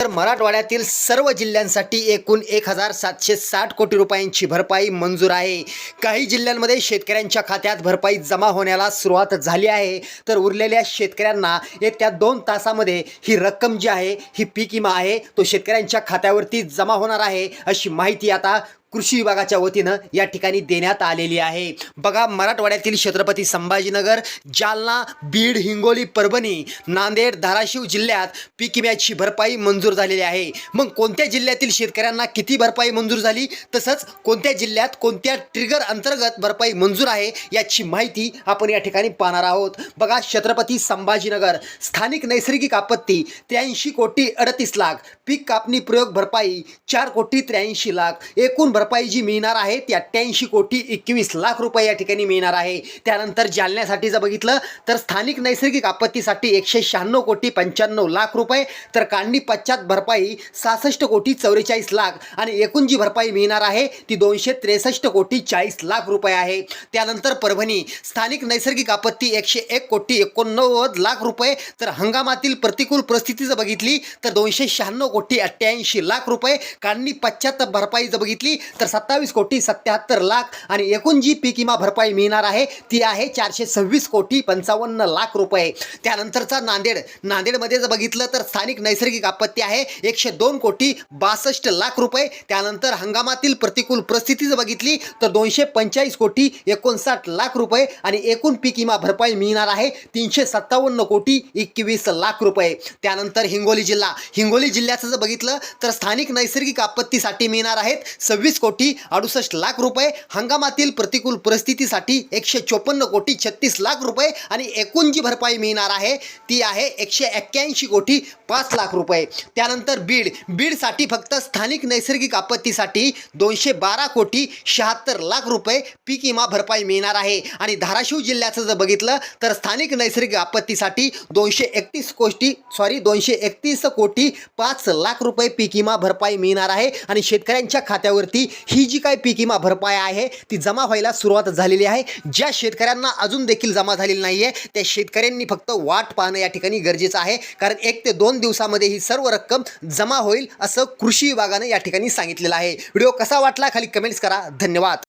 तर मराठवाड्यातील सर्व जिल्ह्यांसाठी एकूण एक हजार सातशे साठ कोटी रुपयांची भरपाई मंजूर आहे. काही जिल्ह्यांमध्ये शेतकऱ्यांच्या खात्यात भरपाई जमा होण्याला सुरुवात झाली आहे. तर उरलेल्या शेतकऱ्यांना येत्या दोन तासामध्ये ही रक्कम जी आहे ही पीक विमा आहे तो शेतकऱ्यांच्या खात्यावरती जमा होणार आहे अशी माहिती आता कृषी विभागाच्या वतीनं या ठिकाणी देण्यात आलेली आहे. बघा मराठवाड्यातील छत्रपती संभाजीनगर जालना बीड हिंगोली परभणी नांदेड धाराशिव जिल्ह्यात पीक विम्याची भरपाई मंजूर झालेली आहे. मग कोणत्या जिल्ह्यातील शेतकऱ्यांना किती भरपाई मंजूर झाली? तसंच कोणत्या जिल्ह्यात कोणत्या ट्रिगर अंतर्गत भरपाई मंजूर आहे याची माहिती आपण या ठिकाणी पाहणार आहोत. बघा छत्रपती संभाजीनगर स्थानिक नैसर्गिक आपत्ती त्र्याऐंशी कोटी अडतीस लाख पीक कापणी प्रयोग भरपाई चार कोटी त्र्याऐंशी लाख एकूण भरपाई जी मिळणार आहे ती अठ्ठ्याऐंशी कोटी एकवीस लाख रुपये या ठिकाणी मिळणार आहे. त्यानंतर जालन्यासाठी जर बघितलं तर स्थानिक नैसर्गिक आपत्तीसाठी एकशे शहाण्णव कोटी पंच्याण्णव लाख रुपये तर कांडी पश्चात भरपाई सहासष्ट कोटी चौवेचाळीस लाख आणि एकूण जी भरपाई मिळणार आहे ती दोनशे त्रेसष्ट कोटी चाळीस लाख रुपये आहे. त्यानंतर परभणी स्थानिक नैसर्गिक आपत्ती एकशे एक कोटी एकोणनव्वद लाख रुपये तर हंगामातील प्रतिकूल परिस्थिती जर बघितली तर दोनशे शहाण्णव कोटी अठ्ठ्याऐंशी लाख रुपये काढणी पश्चात भरपाई जर बघितली तर सत्तावीस कोटी सत्याहत्तर लाख आणि एकूण जी पीक विमा भरपाई मिळणार आहे ती आहे चारशे सव्वीस कोटी पंचावन्न लाख रुपये. त्यानंतरचा नांदेड. नांदेडमध्ये जर बघितलं तर स्थानिक नैसर्गिक आपत्ती आहे एकशे दोन कोटी बासष्ट लाख रुपये. त्यानंतर हंगामातील प्रतिकूल परिस्थिती जर बघितली तर दोनशे पंचेचाळीस कोटी एकोणसाठ लाख रुपये आणि एकूण पीक विमा भरपाई मिळणार आहे तीनशे सत्तावन्न कोटी एकवीस लाख रुपये. त्यानंतर हिंगोली जिल्हा. हिंगोली जिल्ह्याचं जर बघितलं तर स्थानिक नैसर्गिक आपत्तीसाठी मिळणार आहेत सव्वीस कोटी अडुसष्ट लाख रुपये हंगामातील प्रतिकूल परिस्थितीसाठी एकशे चोपन्न कोटी छत्तीस लाख रुपये आणि एकूण जी भरपाई मिळणार आहे ती आहे एकशे एक्क्याऐंशी कोटी पाच लाख रुपये. त्यानंतर बीड बीडसाठी फक्त स्थानिक नैसर्गिक आपत्तीसाठी दोनशे बारा कोटी शहात्तर लाख रुपये पीक विमा भरपाई मिळणार आहे. आणि धाराशिव जिल्ह्याचं जर बघितलं तर स्थानिक नैसर्गिक आपत्तीसाठी दोनशे एकतीस कोटी सॉरी दोनशे एकतीस कोटी पाच लाख रुपये पीक विमा भरपाई मिळणार आहे. आणि शेतकऱ्यांच्या खात्यावरती ही जी काय पीक विमा भरपाई आहे ती जमा व्हायला सुरुवात झालेली आहे. ज्या शेतकऱ्यांना अजून देखील जमा झालेली नाही आहे त्या शेतकऱ्यांनी फक्त वाट पाहणं या ठिकाणी गरजेचं आहे. कारण एक ते दोन दिवसामध्ये ही सर्व रक्कम जमा होईल असं कृषी विभागानं या ठिकाणी सांगितलेलं आहे. व्हिडिओ कसा वाटला खाली कमेंट्स करा. धन्यवाद.